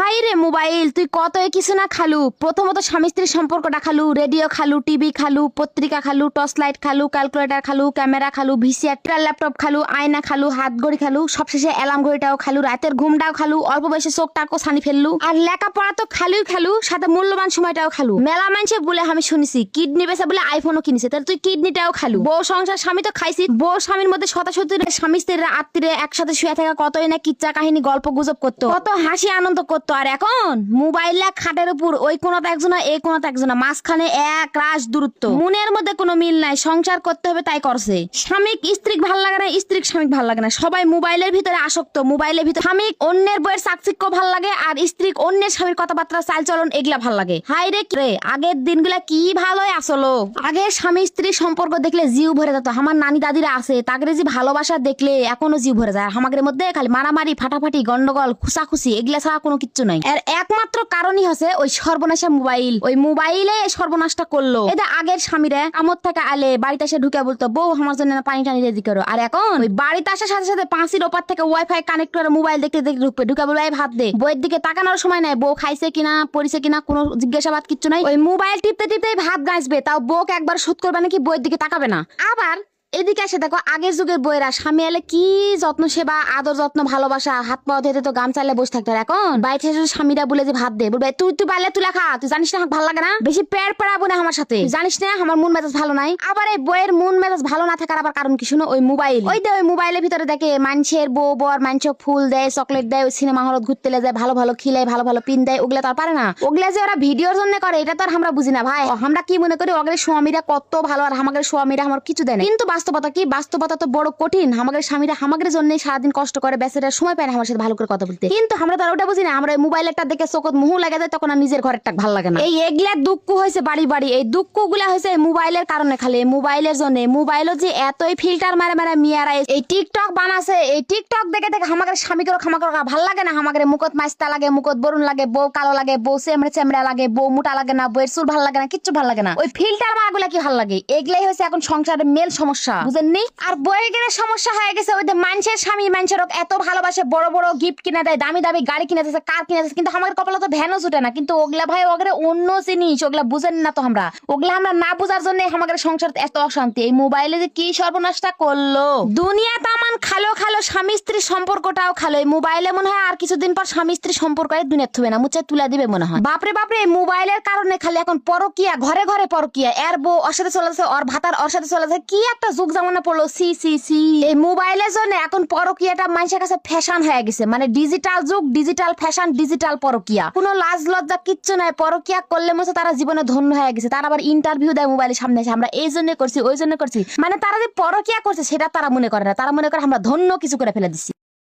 High রে mobile, তুই কত কিছু না খালু। প্রথমত স্বামী স্ত্রীর সম্পর্কটা খালু, রেডিও খালু, টিভি খালু, পত্রিকা খালু, টর্চ লাইট খালু, ক্যালকুলেটর খালু, ক্যামেরা খালু, ভিসিআর ল্যাপটপ খালু, আয়না খালু হাত ঘড়ি খালু, সবশেষে অ্যালার্ম ঘড়িটাও খালু, রাতের ঘুমটাও খালু, অল্প বয়সে চোখটাকে ছানি ফেললু। আর লেখাপড়া তো খালুই খালু, সাথে মূল্যবান সময়টাও খালু। মেলা মানুষে বলে আমি শুনেছি, কিডনি বেসে বলে আইফোনও কিনেছে, তাহলে তুই কিডনিটাও খালু। বউ সংসার, স্বামী তো খাইছি, বউ স্বামীর মধ্যে শতাশতি স্বামী স্ত্রীরা আত্মীয় একসাথে শুয়ে থাকা কতই না কিচ্ছা কাহিনী, গল্প গুজব করতো। কত হাসি আনন্দ করতো। আর এখন মোবাইল খাটের উপর ওই কোনাতে একজনা, এই কোনাতে একজনা, মাঝখানে এক রাশ দূরত্ব। মনের মধ্যে কোনো মিল নাই, সংসার করতে হবে তাই করছে। স্বামীক স্ত্রীক ভালো লাগে না, স্ত্রীক স্বামীক ভালো লাগে না। সবাই মোবাইলের ভিতরে আসক্ত, মোবাইলের ভিতরে স্বামীক অন্যের বইয়ের চাকচিক্য ভালো লাগে আর স্ত্রীক অন্যের স্বামীর কথাবার্তা চাল চলন এগুলা ভালো লাগে। হাই রে রে, আগের দিনগুলা কি ভালোই আসলো। আগে স্বামী স্ত্রীর সম্পর্ক দেখলে জিউ ভরে যেত, আমার নানি দাদিরা আছে তাদের যে ভালোবাসা দেখলে এখনও জিউ ভরে যায়। আমাদের মধ্যে খালি মারামারি, ফাটাফাটি, গন্ডগোল খুসাখুসি এগুলা ছাড়া কোনো কিচ্ছু নাই। এর একমাত্র কারণই হচ্ছে ওই সর্বনাশা মোবাইল। ওই মোবাইলে সর্বনাশটা করল। এটা আগের স্বামীরা আমত থেকে আলে বাড়িতে এসে ঢুকে বলতো, বউ, আমার জন্য পানি টানি রেডি করো। আর এখন ওই বাড়িতে আসার সাথে সাথে পাঁচির ওপার থেকে ওয়াইফাই কানেক্ট করে মোবাইল দেখতে দেখতে ঢুকবে। ঢুকে বলে "এই ভাত দে। বইয়ের দিকে তাকানোর সময় নাই। বউ খাইছে কিনা পরিছে কিনা, কোনো জিজ্ঞাসাবাদ কিচ্ছু নাই। ওই মোবাইল টিপতে টিপতে ভাত গাইছবে তাও বউকে একবার শোধ করবে নাকি বইয়ের দিকে তাকাবে না। আবার এদিকে এসে দেখো, আগের যুগের বইয়েরা, স্বামী এলে কি যত্ন সেবা, আদর যত্ন, ভালোবাসা, হাত পা ধুতে তো গাম চাইলে বসে থাকতো এখন? বাইরে স্বামীরা বলে যে, ভাত দে। বলবে, তুই তুই পারলে তুই খা তুই জানিস না ভালো লাগে না? বেশি পেট পড়াবো না আমার সাথে। জানিস না, আমার মন মেজাজ ভালো নাই? আবার এই বইয়ের মন মেজাজ ভালো না থাকার আবার কারণ কি? শুনো, ওই মোবাইল। ওই দে ওই মোবাইলের ভিতরে দেখে মানুষের বউ, বর মানুষ ফুল দেয়, চকলেট দেয়, ওই সিনেমা হলত ঘুরতে যায়, ভালো ভালো খিলায়, ভালো ভালো পিন দেয়, ওগুলা তো পারে না। ওগুলা যে ওরা ভিডিওর জন্য করে, এটা তো আর আমরা বুঝি না, ভাই। আমরা কি মনে করি, ওগুলো স্বামীরা কত ভালো, আর আমাদের স্বামীরা আমার কিছু দেয় না। কিন্তু বাস্তবতা কি? বাস্তবতা তো বড় কঠিন। আমাদের স্বামীরা আমাদের জন্য সারাদিন কষ্ট করে, বেচারা সময় পায় না আমার সাথে ভালো করে কথা বলতে। কিন্তু আমরা তো ওটা বুঝি না। আমরা ওই মোবাইলেরটা দেখে চোখত মুহ লাগে যায় তখন আর নিজের ঘরেরটা ভালো লাগে না। এই এগুলা দুঃখ হয়েছে বাড়ি বাড়ি। এই দুঃখগুলা হয়েছে মোবাইলের কারণে খালি। মোবাইলের জন্য। মোবাইলও যে এতই ফিল্টার মারে মারে মিয়ারা, এই টিকটক বানাছে। এই টিকটক দেখে দেখে আমাদের স্বামী করে খামা করে ভালো লাগে না। আমাদের মুখত মাস্তা লাগে, মুখত বরুণ লাগে, বউ কালো লাগে, বউ চেমড়ে চেমড়া লাগে, বউ মোটা লাগে না, বউয়ের চুল ভালো লাগে না, কিচ্ছু ভালো লাগে না। ওই ফিল্টার মাগুলা কি ভালো লাগে? এগুলাই হয়েছে এখন সংসারের মেল সমস্যা। বুঝেননি? আর বইয়ের গেলে সমস্যা হয়ে গেছে, ওই যে মানুষের স্বামী, মানুষের এত ভালোবাসে, বড় বড় গিফট কিনে দেয়, দামি দামি গাড়ি কিনে দিচ্ছে কার কিনে দিচ্ছে কিন্তু আমাদের কপালে তো ভ্যানও জুটে না। কিন্তু ওগুলা ভাই, ওগুলা অন্য জিনিস, ওগুলা বুঝেন না তো আমরা। ওগুলা আমরা না বুঝার জন্য আমাদের সংসার এত অশান্তি। এই মোবাইলে যে কি সর্বনাশটা করল? দুনিয়া তামান খালো খালো, স্বামী স্ত্রীর সম্পর্কটাও খালো। এই মোবাইলে মনে হয় আর কিছুদিন পর স্বামী স্ত্রীর সম্পর্ক এই দুনিয়া থুবে না মুচ্ছে তুলে দিবে মনে হয়। বাপরে বাপরে, এই মোবাইলের কারণে খালি এখন পরকিয়া, ঘরে ঘরে পরকিয়া। এর বউ ওর সাথে চলে যাচ্ছে ওর ভাতার ওর সাথে চলে যাচ্ছে কি একটা যুগ জামানা পড়ল, সি সি সি। এই মোবাইলের জন্য এখন পরকিয়াটা মানুষের কাছে ফ্যাশন হয়ে গেছে। মানে ডিজিটাল যুগ ডিজিটাল ফ্যাশন ডিজিটাল পরকিয়া। কোনো লাজ লজ্জা কিচ্ছু নাই, পরকিয়া করলে মতো তারা জীবনে ধন্য হয়ে গেছে। তারা আবার ইন্টারভিউ দেয় মোবাইলের সামনে এসে, আমরা এই জন্য করছি, ওই জন্য করছি। মানে তারা যে পরকিয়া করছে, সেটা তারা মনে করে না। তারা মনে করে আমরা ধন্য কিছু করে ফেলে দিচ্ছি